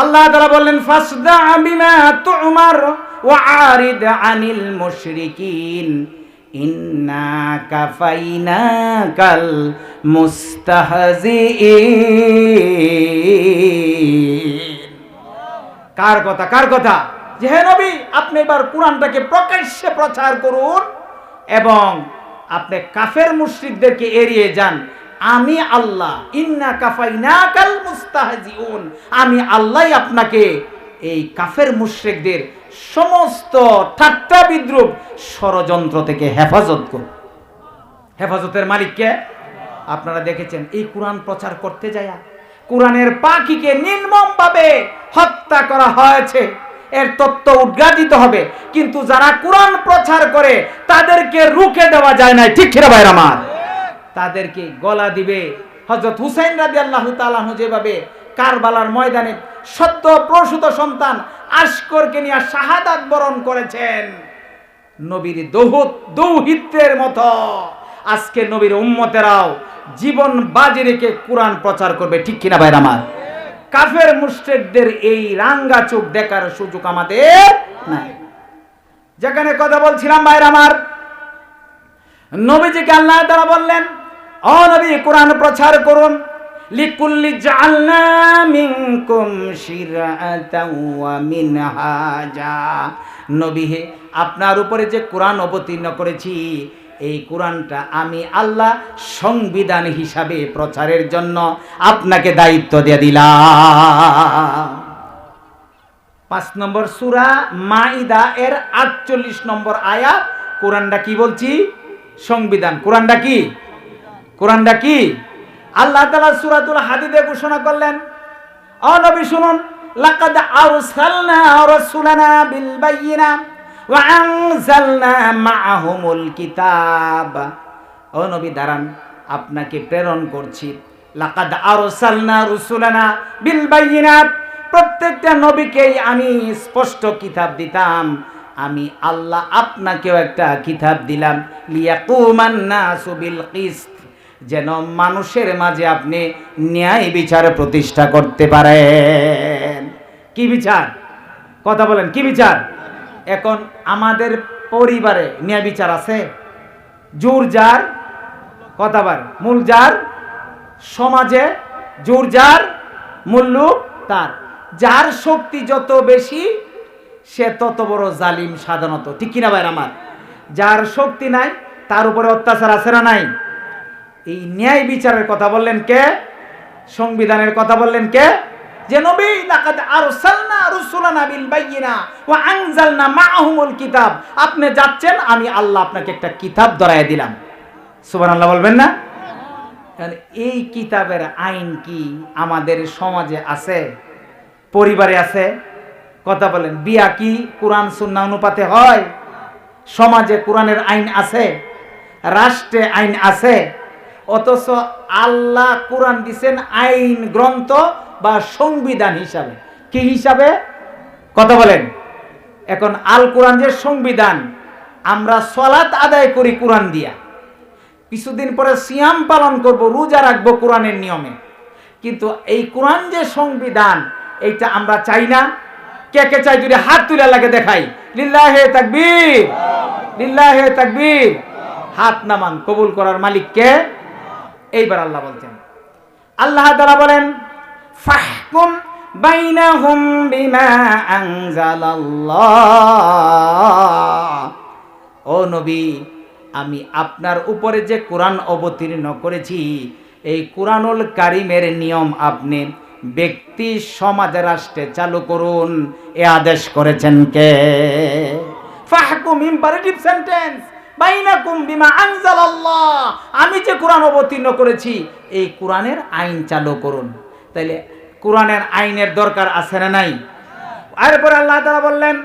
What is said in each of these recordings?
আল্লাহ তাআলা বললেন, ফাসদা বিমা তুমার ওয়া আরিদ আনিল মুশরিকিন। ইন্না কাফাইনাকাল মুস্তাহজিইন কার কথা কার কথা? যে হে নবী, আপনি এবার কোরআনটাকে প্রকাশ্যে প্রচার করুন এবং আপনি কাফের মুশরিকদেরকে এড়িয়ে যান। আমি আল্লাহ, ইন্না কাফাইনাকাল মুস্তাহজিউন। আমি আল্লাহই আপনাকে, এই কাফের মুশরিকদের সমস্ত ঠাট্টা বিদ্রুপ ষড়যন্ত্র থেকে হেফাজত করব হেফাজতের মালিককে আপনারা দেখেছেন, এই কোরআন প্রচার করতে যায়, কোরআনের পাখিকে নির্মমভাবে হত্যা করা হয়েছে। এর তত্ত্ব উদ্ঘাটিত হবে, কিন্তু যারা কোরআন প্রচার করে, তাদেরকে রুখে দেওয়া যায় না ঠিক ছিল ভাইরা আমার? তাদেরকে গলা দিবে। হজরত হুসাইন রাজি আল্লাহ তালাহু যেভাবে কারবালার ময়দানে সত্য প্রসূত সন্তান আশকরকে নিয়ে শাহাদাত বরণ করেছেন, নবীর দৌহত, দৌহিত্রের মতো। আজকে নবীর উম্মতেরাও জীবন বাজি রেখে কোরআন প্রচার করবে, ঠিক কিনা ভাইর আমার? কাফের মুশরিকদের এই রাঙ্গা চোখ দেখার সুযোগ আমাদের নাই। যেখানে কথা বলছিলাম ভাইর আমার, নবীজিকে আল্লাহ তারা বললেন ও নবী, কোরআন প্রচার করুন। লিকুল্লি জাআলনা মিনকুম শিরআতাও মিনহাজা। নবী হে, আপনার উপরে যে কোরআন অবতীর্ণ করেছি, এই কোরআনটা আমি আল্লাহ সংবিধান হিসাবে প্রচারের জন্য আপনাকে দায়িত্ব দিয়ে দিলাম। পাঁচ নম্বর সুরা মাইদা এর আটচল্লিশ নম্বর আয়াত, কোরআনটা কি বলছি? সংবিধান। কোরআনটা কি? কোরআনটা কি? আল্লাহ তালা সুরাতুল হাদিদে ঘোষণা করলেন ও নবী, শুনুন, লাকাদ আরসালনা রাসূলানা বিল বায়িনা ওয়া আনজালনা মাআহুমুল কিতাব। ও নবী, দাঁড়ান, আপনাকে প্রেরণ করছি। লাকাদ আরসালনা রুসুলানা বিল বায়িনাত প্রত্যেকটা নবীকেই আমি স্পষ্ট কিতাব দিতাম। আমি আল্লাহ আপনাকেও একটা কিতাব দিলাম। লিয়াকুমান নাসু বিল কিসত যেন মানুষের মাঝে আপনি ন্যায় বিচার প্রতিষ্ঠা করতে পারেন। কি বিচার? কথা বলেন, কি বিচার? এখন আমাদের পরিবারে ন্যায় বিচার আছে। জোর যার, কথা বার মূল যার, সমাজে জোর যার, মূল্য তার। যার শক্তি যত বেশি, সে তত বড় জালিম সাধারণত। ঠিক কিনা ভাই আমার? যার শক্তি নাই, তার উপরে অত্যাচার আছে না নাই? এই ন্যায় বিচারের কথা বললেন কে? সংবিধানের কথা বললেন কে? যে নবী, লাকাদ আরসালনা রুসুলানা বিল বাইয়িনা ওয়া আনজালনা মাআহুমুল কিতাব। আপনি যাচ্ছেন, আমি আল্লাহ আপনাকে একটা কিতাব ধরায় দিলাম। সুবহানাল্লাহ বলবেন না? এই কিতাবের আইন কি আমাদের সমাজে আছে? পরিবারে আছে? কথা বলেন, বিয়া কি কোরআন সুন্না অনুপাতে হয়? সমাজে কোরআনের আইন আছে? রাষ্ট্রে আইন আছে? অথচ আল্লাহ কোরআন দিছেন আইন গ্রন্থ বা সংবিধান হিসাবে। কি হিসাবে? কথা বলেন। এখন আল কোরআন যে সংবিধান, আমরা সলাত আদায় করি কোরআন দিয়া। কিছুদিন পরে সিয়াম পালন করব, রোজা রাখব কোরআনের নিয়মে। কিন্তু এই কোরআন যে সংবিধান, এইটা আমরা চাই না। কে কে চাই? যদি হাত তুলে লাগে দেখাই। লিল্লাহে তাকবীর। লিল্লাহে তাকবীর। হাত নামান কবুল করার মালিক কে? এইবার আল্লাহ বলছেন। আল্লাহ তাআলা বলেন, ফাহকুম বাইনাহুম বিমা আনজালাল্লাহ। ও নবী, আমি আপনার উপরে যে কোরআন অবতীর্ণ করেছি, এই কোরআনুল কারিমের নিয়ম আপনি ব্যক্তি, সমাজ, রাষ্ট্রে চালু করুন, এ আদেশ করেছেন কে? ফাহকুম ইম্পারেটিভ সেন্টেন্স। আমি যে কোরআন অবতীর্ণ করেছি, এই কোরআনের আইন চালু করুন। তাইলে কোরআনের আইনের দরকার আছে না নাই? এরপর আল্লাহ তাআলা বললেন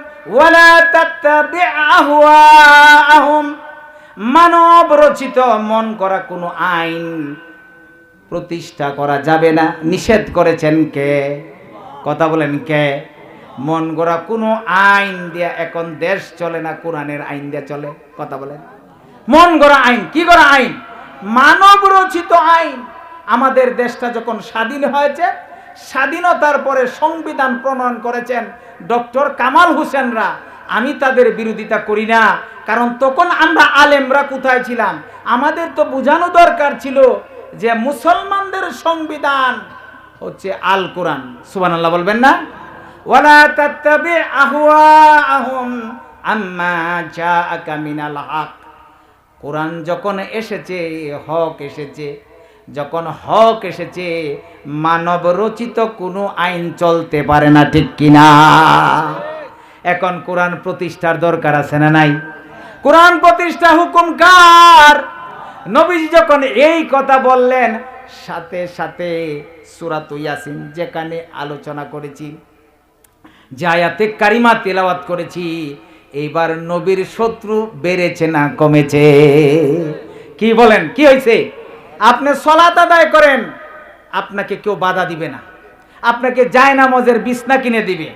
মানব রচিত মন করা কোনো আইন প্রতিষ্ঠা করা যাবে না। নিষেধ করেছেন কে? কথা বলেন কে? মন গড়া কোনো আইন দিয়া এখন দেশ চলে না, কোরআনের আইন দিয়া চলে? কথা বলেন। মন গড়া আইন, কি করা আইন? মানব রচিত আইন। আমাদের দেশটা যখন স্বাধীন হয়েছে, স্বাধীনতার পরে সংবিধান প্রণয়ন করেছেন ডক্টর কামাল হোসেনরা। আমি তাদের বিরোধিতা করি না, কারণ তখন আমরা আলেমরা কোথায় ছিলাম? আমাদের তো বোঝানো দরকার ছিল যে মুসলমানদের সংবিধান হচ্ছে আল কোরআন। সুবহানাল্লাহ বলবেন না? ওয়ালা তাত্তাবি আহওয়াআহুম। আম্মা জাআকা মিনাল হক। কোরআন যখন এসেছে, হক এসেছে, যখন হক এসেছে মানব রচিত কোনো আইন চলতে পারে না, ঠিক কিনা? এখন কোরআন প্রতিষ্ঠার দরকার আছে না নাই? কোরআন প্রতিষ্ঠা হুকুম কার? নবীজি যখন এই কথা বললেন, সাথে সাথে সুরাত ইয়াসিন যেখানে আলোচনা করেছি, যে আয়াতে কারিমা তেলাওয়াত করেছি এইবার নবীর শত্রু বেড়েছে না কমেছে। কি বলেন, কি হয়েছে আপনি সলাত আদায় করেন, আপনাকে কেউ বাধা দিবে না। আপনাকে যায় নামাজের বিছনা কিনে দিবে।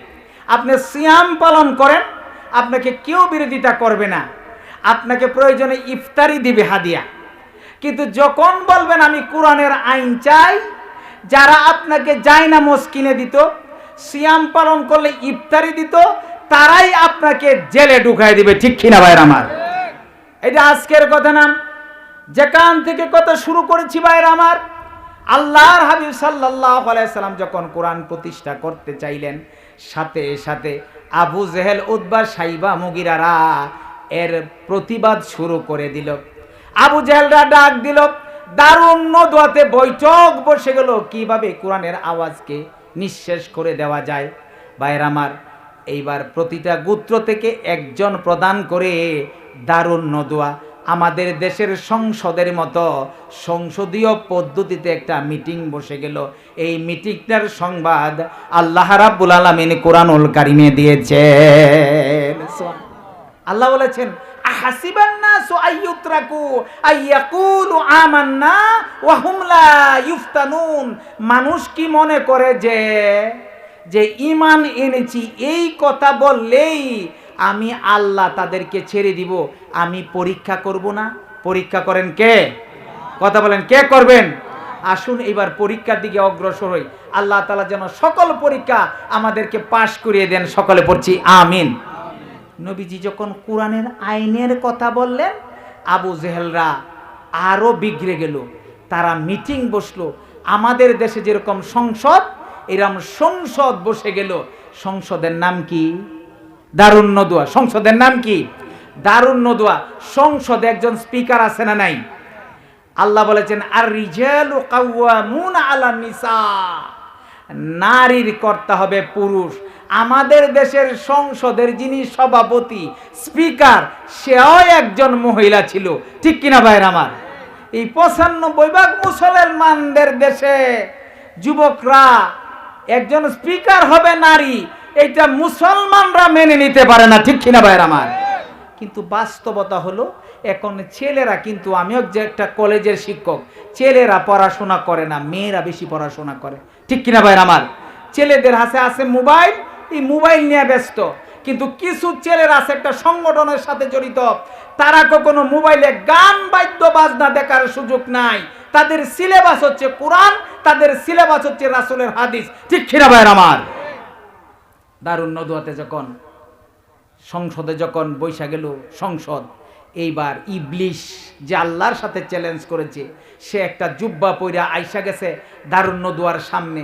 আপনি সিয়াম পালন করেন, আপনাকে কেউ বিরোধিতা করবে না। আপনাকে প্রয়োজনে ইফতারি দিবে হাদিয়া। কিন্তু যখন বলবেন, আমি কোরআনের আইন চাই যারা আপনাকে যায় নামাজ কিনে দিত, সিয়াম পালন করলে ইফতারি দিত তারাই আপনাকে জেলে ঢুকাই দিবে, ঠিক কিনা ভাইয়ের আমার? এটা আজকের কথা নাম যেখান থেকে কথা শুরু করেছি ভাইয়ের আমার, আল্লাহর হাবিব সাল্লাহ যখন কোরআন প্রতিষ্ঠা করতে চাইলেন, সাথে সাথে আবু জেহেল উদ্বা সাইবা, মুগিরারা এর প্রতিবাদ শুরু করে দিল। আবু জেহেলরা ডাক দিল, দারুণ নদুয়াতে বৈঠক বসে গেল। কীভাবে কোরআনের আওয়াজকে নিঃশেষ করে দেওয়া যায়? বাইর আমার এইবার প্রতিটা গোত্র থেকে একজন প্রদান করে দারুণ নদুয়া। আমাদের দেশের সংসদের মতো সংসদীয় পদ্ধতিতে একটা মিটিং বসে গেল। এই মিটিংটার সংবাদ আল্লাহ রাব্বুল আলামিন কোরআনুল কারিমে দিয়েছে আল্লাহ বলেছেন মানুষ কি মনে করে যে যে ইমান এনেছি, এই কথা বললেই আমি আল্লাহ তাদেরকে ছেড়ে দিব। আমি পরীক্ষা করব না। পরীক্ষা করেন কে? কথা বলেন, কে করবেন? আসুন এবার পরীক্ষার দিকে অগ্রসর হই। আল্লাহ তালা যেন সকল পরীক্ষা আমাদেরকে পাশ করিয়ে দেন। সকলে পড়ছি, আমিন। নবীজি যখন কোরআনের আইনের কথা বললেন, আবু জেহেলরা আরও বিগড়ে গেল। তারা মিটিং বসল। আমাদের দেশে যেরকম সংসদ এরকম সংসদ বসে গেল। সংসদের নাম কি? দারুণ নদুয়া সংসদের নাম কি? দারুণ নদুয়া সংসদে একজন স্পিকার আছে না নাই? আল্লাহ বলেছেন আর রিজাল আলা নিসা। নারীর কর্তা হবে পুরুষ। আমাদের দেশের সংসদের যিনি সভাপতি, স্পিকার, সেও একজন মহিলা ছিল। ঠিক কিনা ভাইয়ের আমার? এই পঁচানব্বই ভাগ মুসলমানদের দেশে যুবকরা একজন স্পিকার হবে নারী এটা মুসলমানরা মেনে নিতে পারে না, ঠিক কিনা ভাইয়ের আমার? কিন্তু বাস্তবতা হলো, এখন ছেলেরা কিন্তু, আমিও যে একটা কলেজের শিক্ষক, ছেলেরা পড়াশোনা করে না, মেয়েরা বেশি পড়াশোনা করে, ঠিক কিনা ভাইয়ের আমার? ছেলেদের হাতে আছে মোবাইল, এই মোবাইল নিয়ে ব্যস্ত। কিন্তু কিছু ছেলেরা আছে একটা সংগঠনের সাথে জড়িত। তারা কখনো মোবাইলে গান, বাদ্য, বাজনা দেখার সুযোগ নাই। তাদের সিলেবাস হচ্ছে কোরআন, তাদের সিলেবাস হচ্ছে রাসুলের হাদিস। ঠিক খিরা ভাইয়ের আমার? দারুণ নদুয়াতে যখন, সংসদে যখন বৈশা গেল সংসদ, এইবার ইবলিশ যে আল্লাহর সাথে চ্যালেঞ্জ করেছে, সে একটা জুব্বা পইরা আইসা গেছে দারুণ নদুয়ার সামনে।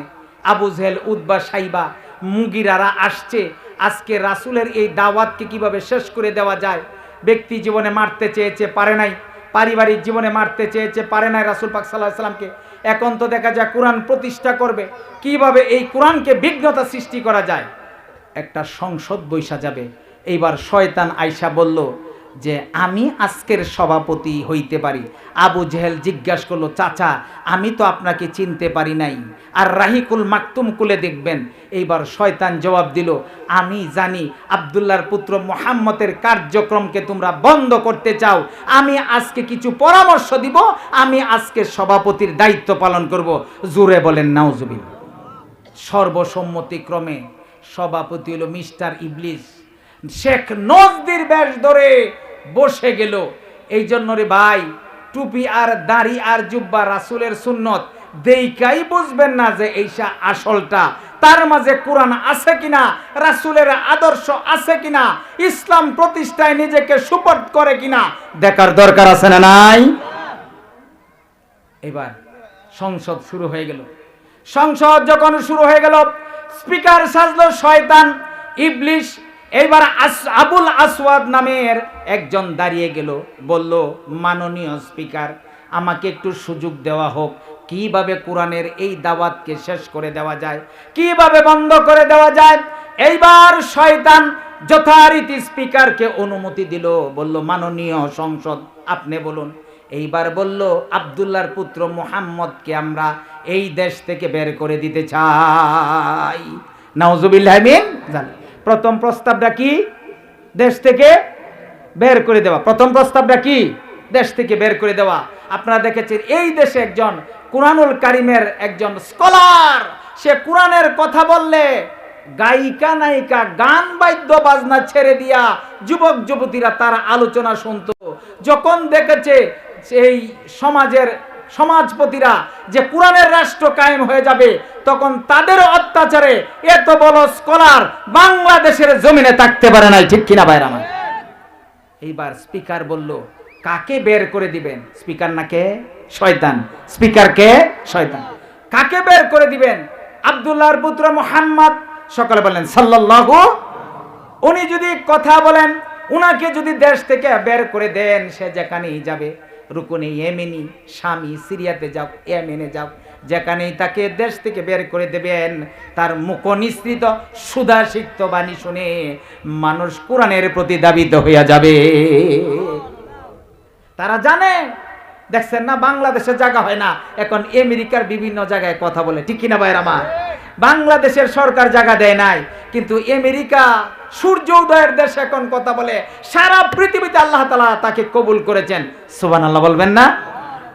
আবু জেহেল উদ্বা সাইবা মুগিরারা আসছে। আজকে রাসুলের এই দাওয়াতকে কীভাবে শেষ করে দেওয়া যায়? ব্যক্তি জীবনে মারতে চেয়েছে, পারে নাই। পারিবারিক জীবনে মারতে চেয়েছে, পারে নাই রাসুল পাক সাল্লাহ সাল্লামকে। এখন তো দেখা যায় কোরআন প্রতিষ্ঠা করবে। কীভাবে এই কোরআনকে বিঘ্নতা সৃষ্টি করা যায়? একটা সংসদ বৈশা যাবে। এইবার শয়তান আয়সা বলল যে আমি আজকের সভাপতি হইতে পারি। আবু জেহেল জিজ্ঞাসা করল, চাচা, আমি তো আপনাকে চিনতে পারি নাই। আর রাহিকুল মাকতুম কুলে দেখবেন, এইবার শয়তান জবাব দিল, আমি জানি আবদুল্লাহর পুত্র মোহাম্মতের কার্যক্রমকে তোমরা বন্ধ করতে চাও। আমি আজকে কিছু পরামর্শ দিব, আমি আজকে সভাপতির দায়িত্ব পালন করব। জুড়ে বলেন নাউজুবিল সর্বসম্মতিক্রমে সভাপতি হলো মিস্টার ইবলিস। শেখ নজদির বেশ ধরে বসে গেল। এই জন্য রে ভাই, টুপি আর দাড়ি আর জুব্বা রাসুলের সুন্নত দেইকাই বুঝবেন না যে এইসা আসলটা। তার মাঝে কোরআন আছে কিনা, রাসূলের আদর্শ আছে কিনা, ইসলাম প্রতিষ্ঠায় নিজেকে সুপর্দ করে কিনা, দেখার দরকার আছে না নাই? এবার সংসদ শুরু হয়ে গেল। সংসদ যখন শুরু হয়ে গেল, স্পিকার সাজলো শয়তান, ইবলিশ এইবার আবুল আসওয়াদ নামের একজন দাঁড়িয়ে গেল, বলল, মাননীয় স্পিকার, আমাকে একটু সুযোগ দেওয়া হোক। কীভাবে কোরআনের এই দাওয়াতকে শেষ করে দেওয়া যায়? কীভাবে বন্ধ করে দেওয়া যায়? এইবার শয়তান যথারীতি স্পিকারকে অনুমতি দিল, বলল, মাননীয় সংসদ, আপনি বলুন। এইবার বলল, আবদুল্লাহর পুত্র মুহাম্মদকে আমরা এই দেশ থেকে বের করে দিতে চাই। নাউজুবিল্লাহ মিন জালিক। প্রথম প্রস্তাবটা কি? দেশ থেকে বের করে দেওয়া। প্রথম প্রস্তাবটা কি? দেশ থেকে বের করে দেওয়া। আপনারা দেখেছেন, এই দেশে একজন কুরআনুল কারিমের একজন স্কলার, সে কোরআনের কথা বললে গায়িকা নায়িকা গান বাদ্য বাজনা ছেড়ে দিয়া যুবক যুবতীরা তার আলোচনা শুনতো। যখন দেখেছে এই সমাজের সমাজপতিরা যে কোরআনের রাষ্ট্র কায়েম হয়ে যাবে, তখন তাদের অত্যাচারে এত বড় স্কলার বাংলাদেশের জমিনে থাকতে পারে নাই, ঠিক কিনা বাইরে আমার? এইবার স্পিকার বলল, কাকে বের করে দিবেন? স্পিকার নাকে শয়তান। স্পিকার কে? শয়তান। কাকে বের করে দিবেন? আব্দুল্লাহর পুত্র মোহাম্মদ? সকালে বললেন, সাল্লাল্লাহু। উনি যদি কথা বলেন, উনাকে যদি দেশ থেকে বের করে দেন, সে যেখানেই যাবে। রুকুনি ইয়েমেনি স্বামী, সিরিয়াতে যাও ইয়েমেনে যাও। যেখানেই তাকে দেশ থেকে বের করে দেবেন, তার মুখ নিঃসৃত সুধাসিক্ত বাণী শুনে মানুষ কোরআনের প্রতি দাবিত হইয়া যাবে। তারা জানে, দেখছেন না বাংলাদেশের জায়গা হয় না। এখন আমেরিকার বিভিন্ন জায়গায় কথা বলে। ঠিক কিনা ভাইয়ের আমার? বাংলাদেশের সরকার জায়গা দেয় নাই। কিন্তু আমেরিকা সূর্য উদয়ের দেশ এখন কথা বলে, সারা পৃথিবীতে আল্লাহ তালা তাকে কবুল করেছেন। সুবান আল্লাহ বলবেন না?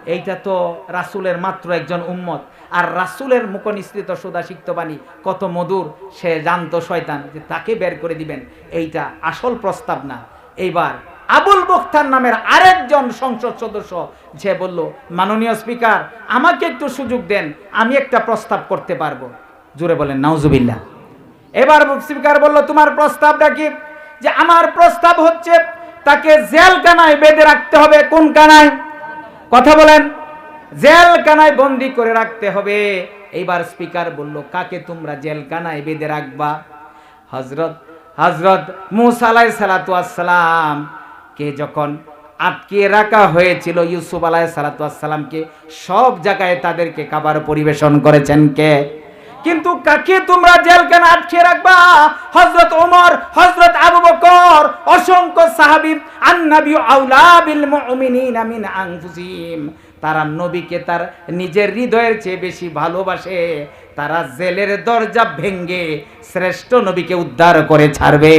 এইটা তো রাসূলের মাত্র একজন উম্মত। আর রাসূলের মুখনিসৃত সুদা বাণী, কত মধুর, সে জানতো শয়তান যে তাকে বের করে দিবেন। এইটা আসল প্রস্তাব না। এইবার আবুল বক্তার নামের আরেকজন সংসদ সদস্য যে বলল, মাননীয় স্পিকার, আমাকে একটু সুযোগ দেন, আমি একটা প্রস্তাব করতে পারব। জোরে বলেন, নাউজুবিল্লাহ। এবার স্পিকার বলল, তোমার প্রস্তাবটা কি? যে আমার প্রস্তাব হচ্ছে, তাকে জেলখানায় বেঁধে রাখতে হবে। কোন কানায়? কথা বলেন। জেলখানায় বন্দি করে রাখতে হবে। এইবার স্পিকার বলল, কাকে তোমরা জেলখানায় বেঁধে রাখবা? হজরত হজরত মুসালাই সালাতু কে যখন আটকে রাখা হয়েছিল, ইউসুফ আলাই সালাতু সব জায়গায় তাদেরকে খাবার পরিবেশন করেছেন কে? কিন্তু কাকে তোমরা জেলখানা আটকে রাখবা? হজরত ওমর হজরত আবু বকর, অসংখ্য সাহাবী, আন্নাবি আউলা বিল মুমিনিনা মিন আনফুসিহিম। তারা নবীকে তার নিজের হৃদয়ের চেয়ে বেশি ভালোবাসে। তারা জেলের দরজা ভেঙ্গে শ্রেষ্ঠ নবীকে উদ্ধার করে ছাড়বে।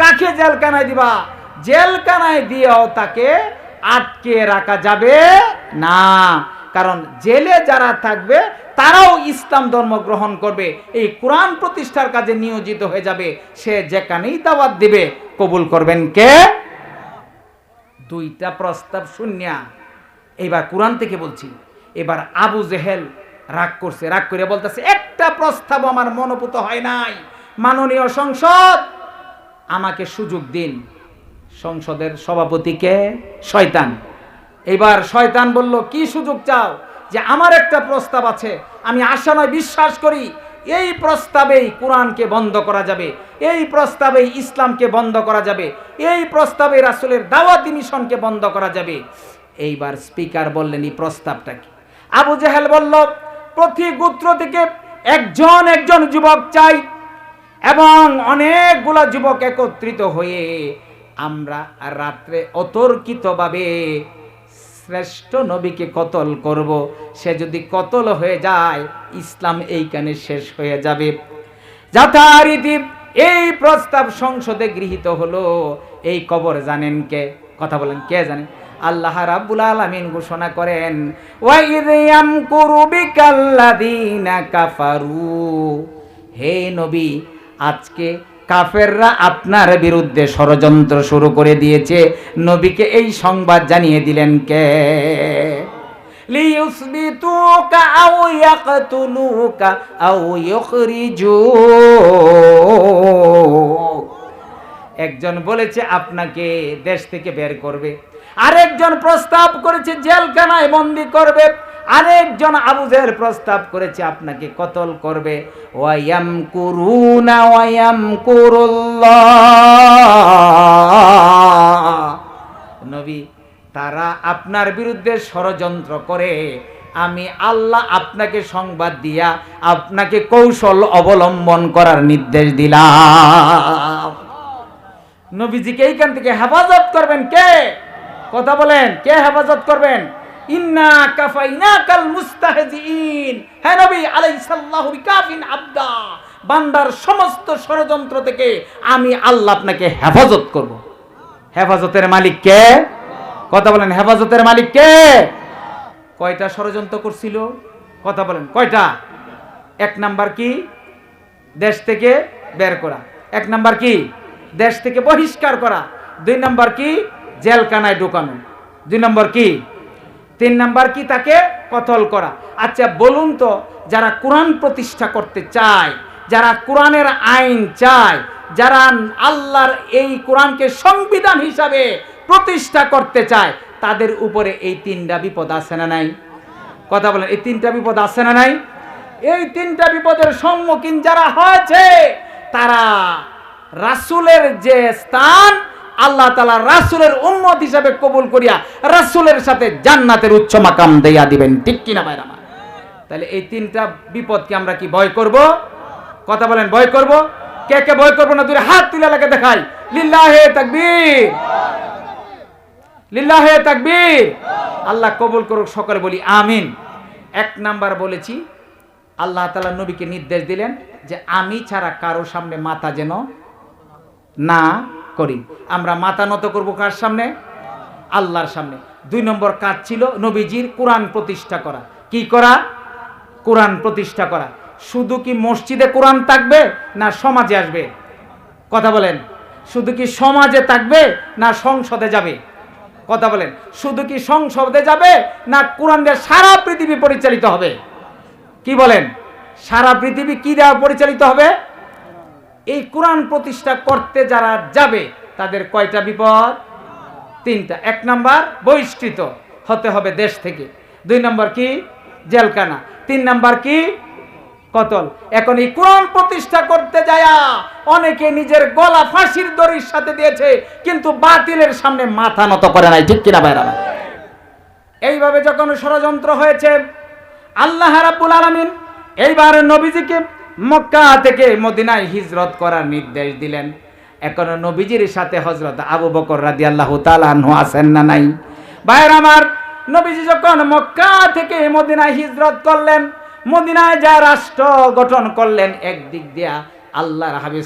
কাকে জেলখানায় দিবা? জেলখানায় দিয়েও তাকে আটকে রাখা যাবে না। কারণ জেলে যারা থাকবে, তারাও ইসলাম ধর্ম গ্রহণ করবে। এই কোরআন প্রতিষ্ঠার কাজে নিয়োজিত হয়ে যাবে। সে যেখানেই দাওয়াত দিবে, কবুল করবেন কে? দুইটা প্রস্তাব শূন্যা। এবার কোরআন থেকে বলছি। এবার আবু জেহেল রাগ করছে, রাগ করে বলতেছে, একটা প্রস্তাব আমার মনোপুত হয় নাই। মাননীয় সংসদ, আমাকে সুযোগ দিন। সংসদের সভাপতিকে শয়তান। এবার শয়তান বলল, কি সুযোগ চাও যে আমার একটা প্রস্তাব আছে? আমি আশা নয়, বিশ্বাস করি এই প্রস্তাবেই কোরআনকে বন্ধ করা যাবে, এই প্রস্তাবেই ইসলামকে বন্ধ করা যাবে, এই প্রস্তাবে রাসুলের দাওয়াতি মিশনকে বন্ধ করা যাবে। এইবার স্পিকার বললেন, এই প্রস্তাবটা কি? আবু জাহেল বলল, প্রতি গোত্র থেকে একজন একজন যুবক চাই এবং অনেকগুলা যুবক একত্রিত হয়ে আমরা রাত্রে অতর্কিতভাবে শ্রেষ্ঠ নবীকে কতল করব? সে যদি কতল হয়ে যায়, ইসলাম এইখানে শেষ হয়ে যাবে। যথারীতি এই প্রস্তাব সংসদে গৃহীত হলো। এই কবর জানেন কে? কথা বলেন, কে জানেন আল্লাহ রাব্বুল আলামিন ঘোষণা করেন, ওয়াইদ ইয়ামকুরু বিকাল্লাযীনা কাফারু। হে নবী, আজকে কাফেররা আপনার বিরুদ্ধে ষড়যন্ত্র শুরু করে দিয়েছে। নবীকে এই সংবাদ জানিয়ে দিলেন কে? একজন বলেছে, আপনাকে দেশ থেকে বের করবে। আরেকজন প্রস্তাব করেছে, জেলখানায় বন্দি করবে। আরেকজন আবুজের প্রস্তাব করেছে, আপনাকে কতল করবে? ওয়ায়াম কুরুনা কুরুল্লাহ নবী, তারা আপনার বিরুদ্ধে ষড়যন্ত্র করে। আমি আল্লাহ আপনাকে সংবাদ দিয়া আপনাকে কৌশল অবলম্বন করার নির্দেশ দিলাম। নবীজিকে এইখান থেকে হেফাজত করবেন কে? কথা বলেন, কে হেফাজত করবেন? ইন্না কাফাইনা কাল মুস্তাহজিইন। হ্যাঁ নবী আলাইহিস সাল্লাহু বিকাফিন আবদা। বান্দার সমস্ত ষড়যন্ত্র থেকে আমি আল্লাহ আপনাকে হেফাজত করব। হেফাজতের মালিক কে? কথা বলেন, হেফাজতের মালিক কে? কয়টা ষড়যন্ত্র করছিল? কথা বলেন, কয়টা? এক নাম্বার কি? দেশ থেকে বের করা। এক নাম্বার কি? দেশ থেকে বহিষ্কার করা। দুই নাম্বার কি? জেলখানায় ঢোকানো। দুই নম্বর কি? তিন নাম্বার কি তাকে? কতল করা। আচ্ছা বলুন তো, যারা কোরআন প্রতিষ্ঠা করতে চায়, যারা কোরআনের আইন চায়, যারা আল্লাহর এই কোরআনকে সংবিধান হিসাবে প্রতিষ্ঠা করতে চায়, তাদের উপরে এই তিনটা বিপদ আছে না নাই? কথা বলেন, এই তিনটা বিপদ আছে না নাই? এই তিনটা বিপদের সম্মুখীন যারা হয়েছে, তারা রাসূলের যে স্থান আল্লাহ তালা রাসুলের উম্মত হিসাবে কবুল করিয়া রাসুলের সাথে জান্নাতের উচ্চ মাকাম দেয়া দিবেন। ঠিক কিনা ভাইরা? তাহলে এই তিনটা বিপদকে আমরা কি ভয় করব? কথা বলেন, ভয় করব? কে কে ভয় করব না? দূরে হাত তুলে লাগে দেখাই। লিল্লাহে তাকবীর। লিল্লাহে তাকবীর। আল্লাহ কবুল করুক, সকলে বলি আমিন। এক নাম্বার বলেছি, আল্লাহ তাআলা নবীকে নির্দেশ দিলেন যে আমি ছাড়া কারও সামনে মাথা যেন না করি। আমরা মাথা নত করব কার সামনে? আল্লাহর সামনে। দুই নম্বর কাজ ছিল নবীজির কোরআন প্রতিষ্ঠা করা। কি করা? কোরআন প্রতিষ্ঠা করা। শুধু কি মসজিদে কোরআন থাকবে না সমাজে আসবে? কথা বলেন। শুধু কি সমাজে থাকবে না সংসদে যাবে? কথা বলেন। শুধু কি সংসদে যাবে না কোরআন দিয়ে সারা পৃথিবী পরিচালিত হবে? কি বলেন? সারা পৃথিবী কি দেওয়া পরিচালিত হবে? এই কোরআন প্রতিষ্ঠা করতে যারা যাবে, তাদের কয়টা বিপদ? তিনটা। এক নাম্বার, বহিষ্কৃত হতে হবে দেশ থেকে। দুই নাম্বার কি? জেলখানা। তিন নাম্বার কি? কতল। এখন এই কোরআন প্রতিষ্ঠা করতে যায়া অনেকে নিজের গলা ফাঁসির দড়ির সাথে দিয়েছে, কিন্তু বাতিলের সামনে মাথা নত করে নাই। ঠিক কিনা বাইরা এইভাবে যখন ষড়যন্ত্র হয়েছে, আল্লাহ রাব্বুল আলামিন, এইবার নবীজিকে মক্কা থেকে মদিনায় হিজরত করার নির্দেশ দিলেন। এখন নবীজির সাথে হজরত আবু বকর তাআলা আনহু আছেন না নাই? ভাইয়ের আমার, নবীজি যখন মক্কা থেকে মদিনায় হিজরত করলেন, মদিনায় যা রাষ্ট্র গঠন করলেন, একদিক দিয়া আল্লাহর হাবিব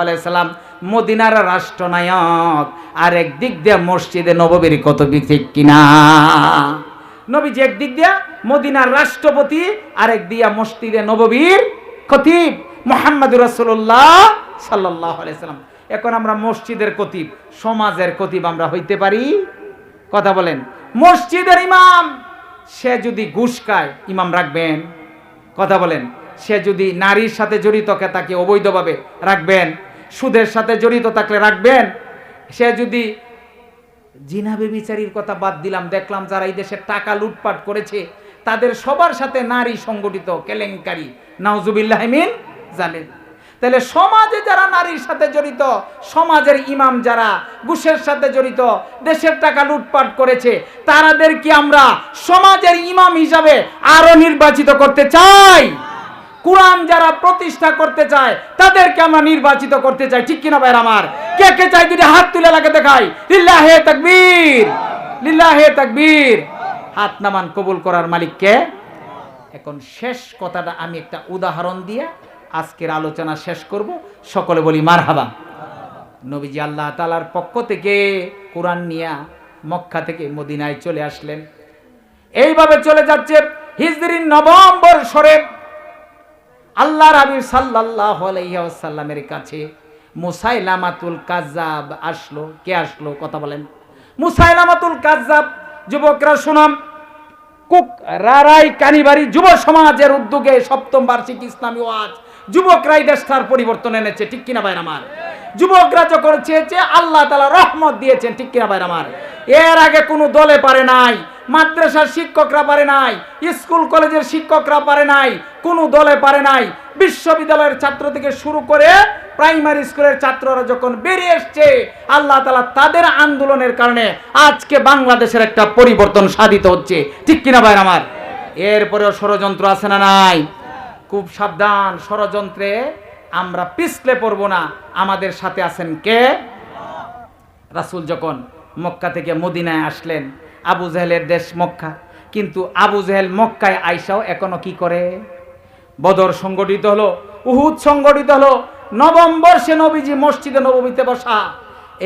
আলাইহি সাল্লাম মদিনার রাষ্ট্রনায়ক, আর একদিক দিয়া মসজিদে নববীর কত ঠিক কিনা? নবীজি একদিক দিয়া মদিনার রাষ্ট্রপতি, আরেক দিয়া মসজিদে নববীর খতিব মোহাম্মদুর রাসূলুল্লাহ সাল্লাল্লাহু আলাইহি সাল্লাম। এখন আমরা মসজিদের খতিব, সমাজের কতিব আমরা হইতে পারি? কথা বলেন। মসজিদের ইমাম, সে যদি খায়, ইমাম রাখবেন? কথা বলেন। সে যদি নারীর সাথে জড়িত তাকে অবৈধভাবে রাখবেন? সুদের সাথে জড়িত থাকলে রাখবেন? সে যদি জিনাবে বিচারির কথা বাদ দিলাম, দেখলাম যারা এই দেশের টাকা লুটপাট করেছে তাদের সবার সাথে নারী সংগঠিত, কেলেঙ্কারি। নাউজুবিল্লাহমিন জানেন তাহলে সমাজে যারা নারীর সাথে জড়িত, সমাজের ইমাম যারা, ঘুষের সাথে জড়িত, দেশের টাকা লুটপাট করেছে, তারাদের কি আমরা সমাজের ইমাম হিসাবে আরও নির্বাচিত করতে চাই? কোরআন যারা প্রতিষ্ঠা করতে চায়, তাদেরকে আমরা নির্বাচিত করতে চাই। ঠিক কিনা ভাইয়ের আমার? কে কে চাই? যদি হাত তুলে লাগে দেখাই। লিল্লাহে তাকবীর। লিল্লাহে তাকবীর। হাত নামান কবুল করার মালিককে। এখন শেষ কথাটা আমি একটা উদাহরণ দিয়ে আজকের আলোচনা শেষ করব। সকলে বলি মার হাবা নবীজি আল্লাহ তালার পক্ষ থেকে কোরআন নিয়া মক্কা থেকে মদিনায় চলে আসলেন। এইভাবে চলে যাচ্ছে হিজরির নভেম্বর সরে আল্লাহ রাবি সাল্লাহ আলাইসাল্লামের কাছে মুসাইলামাতুল কাজাব আসলো। কে আসলো? কথা বলেন। মুসাইলামাতুল কাজাব যুবকরা শুনাম কুক রারাই কানিবাড়ি যুব সমাজের উদ্যোগে সপ্তম বার্ষিক ইসলামী ওয়াজ। যুবকরাই দেশটার পরিবর্তন এনেছে, ঠিক কিনা ভাই আমার? যুবকরা যখন চেয়েছে, আল্লাহ তালা রহমত দিয়েছেন, ঠিক কিনা ভাই আমার? এর আগে কোনো দলে পারে নাই, মাদ্রাসার শিক্ষকরা পারে নাই, স্কুল কলেজের শিক্ষকরা পারে নাই, কোনো দলে পারে নাই। বিশ্ববিদ্যালয়ের ছাত্র থেকে শুরু করে প্রাইমারি স্কুলের ছাত্ররা যখন বেরিয়ে এসছে, আল্লাহ তালা তাদের আন্দোলনের কারণে আজকে বাংলাদেশের একটা পরিবর্তন সাধিত হচ্ছে, ঠিক কিনা ভাই আমার? এরপরেও ষড়যন্ত্র আছে না নাই? খুব সাবধান, ষড়যন্ত্রে আমরা পিছলে পড়ব না। আমাদের সাথে আছেন কে? রাসূল যখন মক্কা থেকে মদিনায় আসলেন, আবু জেহেলের দেশ মক্কা। কিন্তু আবু জেহেল মক্কায় আইসাও এখনও কি করে? বদর সংগঠিত হলো, উহুদ সংগঠিত হলো, নবম বর্ষে নবীজি মসজিদে নবমীতে বসা।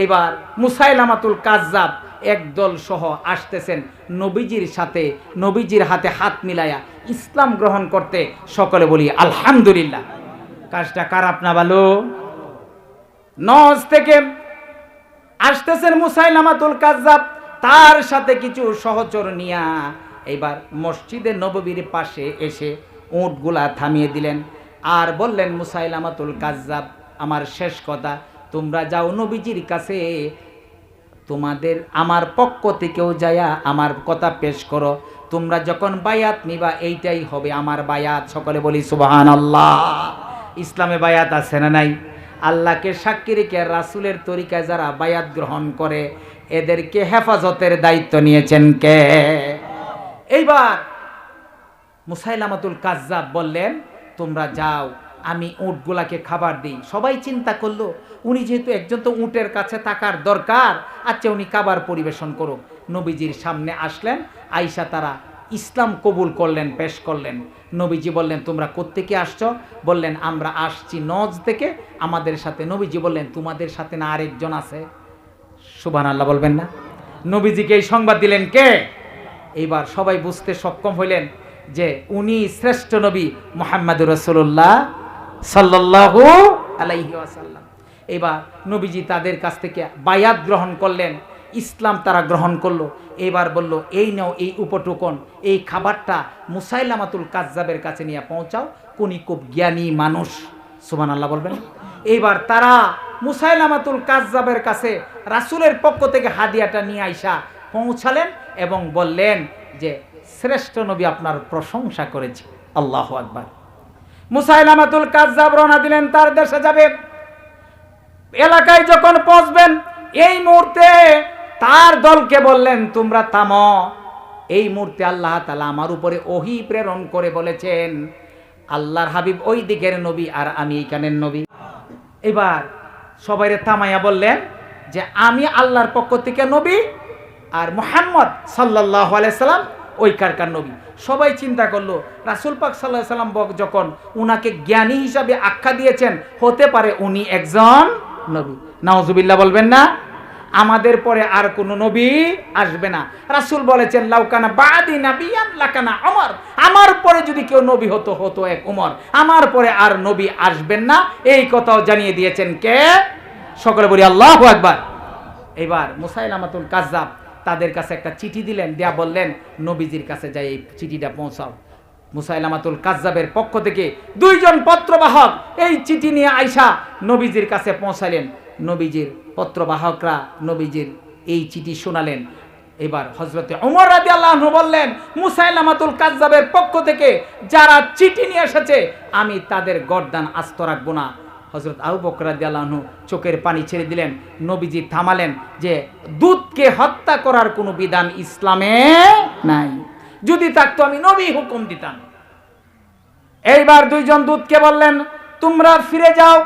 এবার মুসাইলামাতুল কাজ্জাব একদল সহ আসতেছেন নবীজির সাথে, নবীজির হাতে হাত মিলায়া ইসলাম গ্রহণ করতে। সকলে বলি, আলহামদুলিল্লাহ। কাজটা খারাপ না ভালো? নজ থেকে আসতেছেন মুসাইলামাতুল কাজ্জাব, তার সাথে কিছু সহচর নিয়া এবার মসজিদে নববীর পাশে এসে উঁটগুলা থামিয়ে দিলেন। আর বললেন, মুসাইলামাতুল কাজ্জাব, আমার শেষ কথা, তোমরা যাও নবীজির কাছে, তোমাদের আমার পক্ষ থেকেও যায়া আমার কথা পেশ করো। তোমরা যখন বায়াত নিবা, এইটাই হবে আমার বায়াত। সকলে বলি সুবাহান আল্লাহ ইসলামে বায়াত আছে না নাই? আল্লাহকে সাক্ষী রেখে রাসুলের তরিকায় যারা বায়াত গ্রহণ করে, এদেরকে হেফাজতের দায়িত্ব নিয়েছেন কে? এইবার মুসাইলামাতুল কাজ্জাব বললেন, তোমরা যাও, আমি উঁটগুলাকে খাবার দিই। সবাই চিন্তা করল, উনি যেহেতু একজন তো উঁটের কাছে থাকার দরকার আচ্ছা উনি খাবার পরিবেশন করুক। নবীজির সামনে আসলেন, আইসা তারা ইসলাম কবুল করলেন, পেশ করলেন। নবীজি বললেন, তোমরা কোত্থেকে আসছ? বললেন, আমরা আসছি নজ থেকে। আমাদের সাথে নবীজি বললেন, তোমাদের সাথে না আরেকজন আছে? সুবান আল্লাহ বলবেন না। নবীজিকে এই সংবাদ দিলেন কে? এইবার সবাই বুঝতে সক্ষম হইলেন যে উনি শ্রেষ্ঠ নবী মোহাম্মদ রসুল্লাহ সাল্লাহু আলাইহি ওয়াসাল্লাম। এবার নবীজি তাদের কাছ থেকে বায়াত গ্রহণ করলেন। ইসলাম তারা গ্রহণ করল। এবার বলল, এই নাও এই উপটোকন, এই খাবারটা মুসাইলামাতুল কাজ্জাবের কাছে নিয়ে পৌঁছাও। কোনি খুব জ্ঞানী মানুষ। সুমান আল্লাহ বলবেন। এইবার তারা মুসাইলামাতুল কাজ্জাবের কাছে রাসূলের পক্ষ থেকে হাদিয়াটা নিয়ে আইসা পৌঁছালেন এবং বললেন যে, শ্রেষ্ঠ নবী আপনার প্রশংসা করেছে। আল্লাহ আকবার। মুসাইলামাতুল কাজ্জাব রওনা দিলেন, তার দেশে যাবে এলাকায় যখন পৌঁছবেন, এই মুহূর্তে তার দলকে বললেন, তোমরা থামো। এই মুহূর্তে আল্লাহ তালা আমার উপরে ওহি প্রেরণ করে বলেছেন, আল্লাহর হাবিব ওই দিকের নবী আর আমি এইখানের নবী। এবার সবাইরে থামাইয়া বললেন যে, আমি আল্লাহর পক্ষ থেকে নবী আর মোহাম্মদ সাল্লাহ আলাইসাল্লাম ওই কারকার নবী। সবাই চিন্তা করল, রাসুল পাক সাল্লাহ সাল্লাম যখন উনাকে জ্ঞানী হিসাবে আখ্যা দিয়েছেন, হতে পারে উনি একজন নবী। নাওজুবিল্লাহ বলবেন না? আমাদের পরে আর কোনো নবী আসবে না। রাসুল বলেছেন লাউকানা বাদি নাবিয়ান, লাকানা অমর আমার পরে যদি কেউ নবী হতো হতো এক উমর আমার পরে আর নবী আসবেন না। এই কথাও জানিয়ে দিয়েছেন কে? সকলে বলি, আল্লাহ একবার এবার মুসাইলামাতুল কাজ্জাব তাদের কাছে একটা চিঠি দিলেন, দেয়া বললেন, নবীজির কাছে যাই, এই চিঠিটা পৌঁছাও। মুসাইলামাতুল কাজ্জাবের পক্ষ থেকে দুইজন পত্রবাহক এই চিঠি নিয়ে আইসা নবীজির কাছে পৌঁছালেন। নবীজির পত্রবাহকরা নবীজির এই চিঠি শোনালেন। এবার হজরতে ওমর রাজি আল্লাহ বললেন, মুসাইলামাতুল কাজ্জাবের পক্ষ থেকে যারা চিঠি নিয়ে এসেছে, আমি তাদের গরদান আস্ত রাখব না। হজরত আবু বকর আল্লাহনু চোখের পানি ছেড়ে দিলেন। নবীজি থামালেন যে, দুধকে হত্যা করার কোনো বিধান ইসলামে নাই। যদি থাকতো আমি নবী হুকুম দিতাম। এইবার দুইজন দূতকে বললেন, তোমরা ফিরে যাও,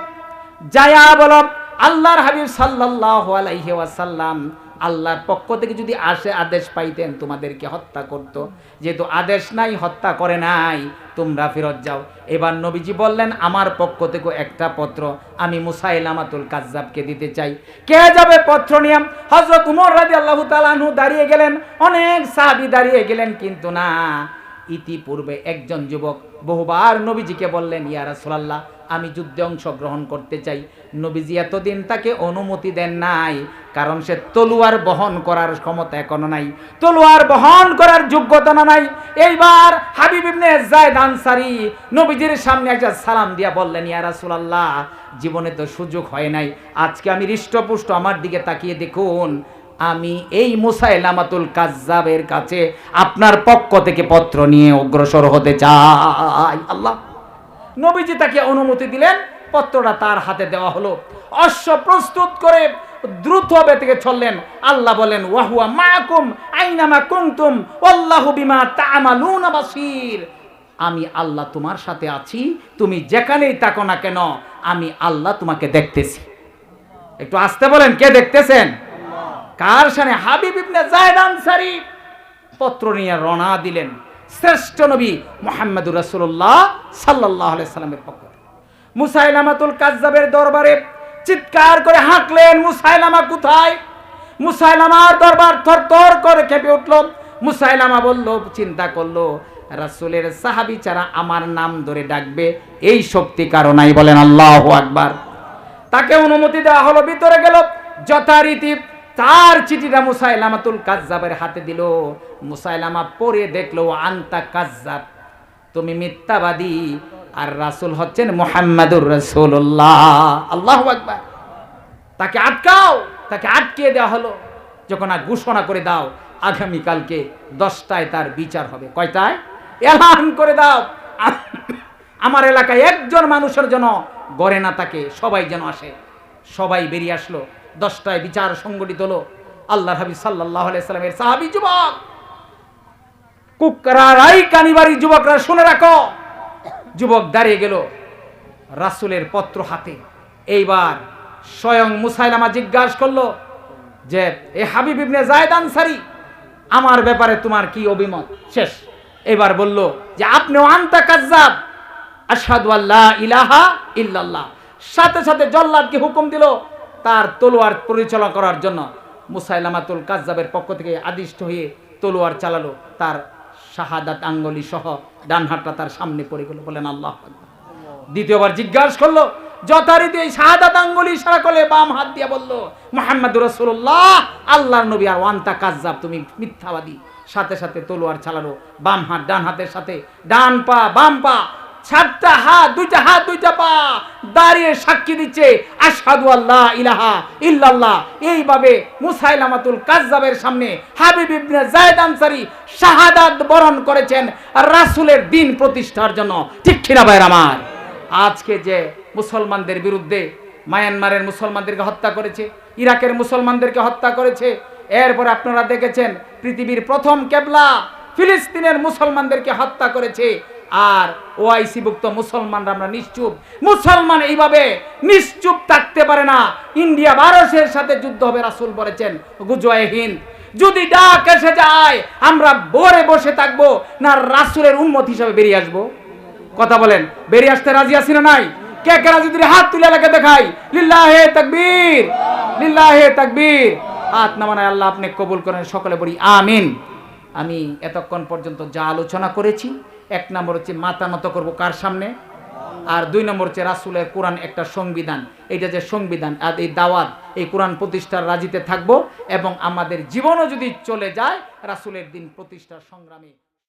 যায়া বলো আল্লাহর হাবিব সাল্লাল্লাহু আলাইহি ওয়াসাল্লাম আল্লাহর পক্ষ থেকে যদি আসে আদেশ পাইতেন, তোমাদেরকে হত্যা করত। যেহেতু আদেশ নাই, হত্যা করে নাই, তোমরা ফেরত যাও। এবার নবীজি বললেন, আমার পক্ষ থেকে একটা পত্র আমি মুসাইলামাতুল কাজ্জাবকে দিতে চাই। কে যাবে পত্র নিয়ে? হজরত উমর রাজি আল্লাহ তালানহু দাঁড়িয়ে গেলেন। অনেক সাহাবি দাঁড়িয়ে গেলেন, কিন্তু না। ইতিপূর্বে একজন যুবক বহুবার নবীজিকে বললেন, ইয়া রাসূলুল্লাহ আমি যুদ্ধে অংশগ্রহণ করতে চাই। নবীজি এতদিন তাকে অনুমতি দেন নাই, কারণ সে তলুয়ার বহন করার ক্ষমতা এখনও নাই। তলুয়ার বহন করার যোগ্যতা না নাই। এইবার হাবিব ইবনে জায়দ আনসারি নবীজির সামনে একটা সালাম দিয়া বললেন, ইয়া জীবনে তো সুযোগ হয় নাই। আজকে আমি হৃষ্টপুষ্ট আমার দিকে তাকিয়ে দেখুন। আমি এই মুসাইলামাতুল কাজ্জাবের কাছে আপনার পক্ষ থেকে পত্র নিয়ে অগ্রসর হতে চাই। আল্লাহ। নবীজি তাকে অনুমতি দিলেন, পত্রটা তার হাতে দেওয়া হলো। অশ্ব প্রস্তুত করে দ্রুত হবে থেকে চললেন আল্লাহ বলেন, ওয়াহুয়া মাকুম আইনামা কুনতুম আল্লাহু বিমা তা'মালুনা বাসীর। আমি আল্লাহ তোমার সাথে আছি, তুমি যেখানেই থাকো না কেন, আমি আল্লাহ তোমাকে দেখতেছি। একটু আসতে বলেন, কে দেখতেছেন? কার সামনে? হাবিব ইবনে জায়দ আনসারী। পত্র নিয়ে রওনা দিলেন। শ্রেষ্ঠ নবী মোহাম্মদুর রাসূলুল্লাহ সাল্লাল্লাহু আলাইহি সাল্লামের পক্ষ মুসাইলামাতুল কাজ্জাবের দরবারে চিৎকার করে হাঁকলেন, মুসাইলামা কোথায়? মুসাইলামার দরবার থরথর করে কেঁপে উঠল। মুসাইলামা বলল, চিন্তা করল, রাসূলের সাহাবী ছাড়া আমার নাম ধরে ডাকবে, এই শক্তি কারণাই বলেন, আল্লাহ আকবার। তাকে অনুমতি দেওয়া হলো, ভিতরে গেল। যথারীতি তার চিঠিটা মুসাইলামাতুল কাজ্জাবের হাতে দিল। মুসাইলামা পরে দেখল, আন্তা কাজ্জাব, তুমি মিথ্যাবাদী। আর রাসূল হচ্ছেন মুহাম্মাদুর রাসূলুল্লাহ। আল্লাহ আকবার। তাকে আটকাও, তাকে আটকিয়ে দেওয়া হলো। যখন আর ঘোষণা করে দাও, আগামীকালকে দশটায় তার বিচার হবে। কয়টায়? এলান করে দাও। আমার এলাকায় একজন মানুষের জন্য গড়ে না তাকে, সবাই যেন আসে। সবাই বেরিয়ে আসলো, দশটায় বিচার সংগঠিত হলো। আল্লাহ হাবি সাল্লাহ সাল্লামের সাহাবি যুবক কুকরারাই কানিবাড়ি যুবকরা, শুনে রাখো। যুবক দাঁড়িয়ে গেল রাসুলের পত্র হাতে। এইবার স্বয়ং মুসাইলামা জিজ্ঞাসা করল যে, এ হাবিব ইবনে জায়দ আনসারি, আমার ব্যাপারে তোমার কি অভিমত? শেষ। এবার বলল যে, আপনিও আনতা কাজ্জাব। আসাদু আল্লাহ ইলাহা ইল্লাল্লাহ। সাথে সাথে জল্লাদকে হুকুম দিল তার তলোয়ার পরিচালনা করার জন্য। মুসাইলামাতুল কাজ্জাবের পক্ষ থেকে আদিষ্ট হয়ে তলোয়ার চালালো তার শাহাদাত আঙ্গলি সহ ডান হাতটা তার সামনে পড়ে গেল, বলেন আল্লাহ দ্বিতীয়বার জিজ্ঞাসা করল, যথারীতি এই শাহাদাত আঙ্গুলি ইশারা করলে বাম হাত দিয়ে বলল মোহাম্মদ রসুল্লাহ আল্লাহর নবী আর ওয়ান্তা কাজাব তুমি মিথ্যাবাদী। সাথে সাথে তলোয়ার চালালো, বাম হাত ডান হাতের সাথে, ডান পা, বাম পা চারটা হাত, দুইটা হাত, দুইটা পা দাঁড়িয়ে সাক্ষী দিচ্ছে, আশহাদু আল্লাহ ইলাহা ইল্লাল্লাহ। এইভাবে মুসাইলামাতুল কাজ্জাবের সামনে হাবিব ইবনে জায়েদ আনসারী শাহাদাত বরণ করেছেন রাসূলের দিন প্রতিষ্ঠার জন্য। ঠিক কিনা ভাইয়ের আমার? আজকে যে মুসলমানদের বিরুদ্ধে মায়ানমারের মুসলমানদেরকে হত্যা করেছে, ইরাকের মুসলমানদেরকে হত্যা করেছে, এরপর আপনারা দেখেছেন পৃথিবীর প্রথম কেবলা ফিলিস্তিনের মুসলমানদেরকে হত্যা করেছে আর ওআইসি ভুক্ত মুসলমানরা আমরা নিশ্চুপ। মুসলমান এইভাবে নিশ্চুপ থাকতে পারে না। ইন্ডিয়া ভারতের সাথে যুদ্ধ হবে, রাসূল বলেছেন গুজয় হিন্দ। যদি ডাক এসে যায়, আমরা বরে বসে থাকব না রাসূলের উন্মত হিসাবে বেরিয়ে আসব। কথা বলেন, বেরিয়ে আসতে রাজি আছি না নাই? কে কে রাজি? দিলে হাত তুলে এলাকা দেখাই, লিল্লাহে তাকবীর লিল্লাহে তাকবীর। হাত নামানায় আল্লাহ আপনি কবুল করেন, সকলে বলি, আমিন। আমি এতক্ষণ পর্যন্ত যা আলোচনা করেছি এক নম্বর হচ্ছে মাথা নত করব কার সামনে? আর দুই নম্বর হচ্ছে রাসুলের কোরআন একটা সংবিধান। এটা যে সংবিধান আর এই দাওয়াত, এই কোরআন প্রতিষ্ঠার রাজিতে থাকব এবং আমাদের জীবনও যদি চলে যায়, রাসুলের দিন প্রতিষ্ঠার সংগ্রামে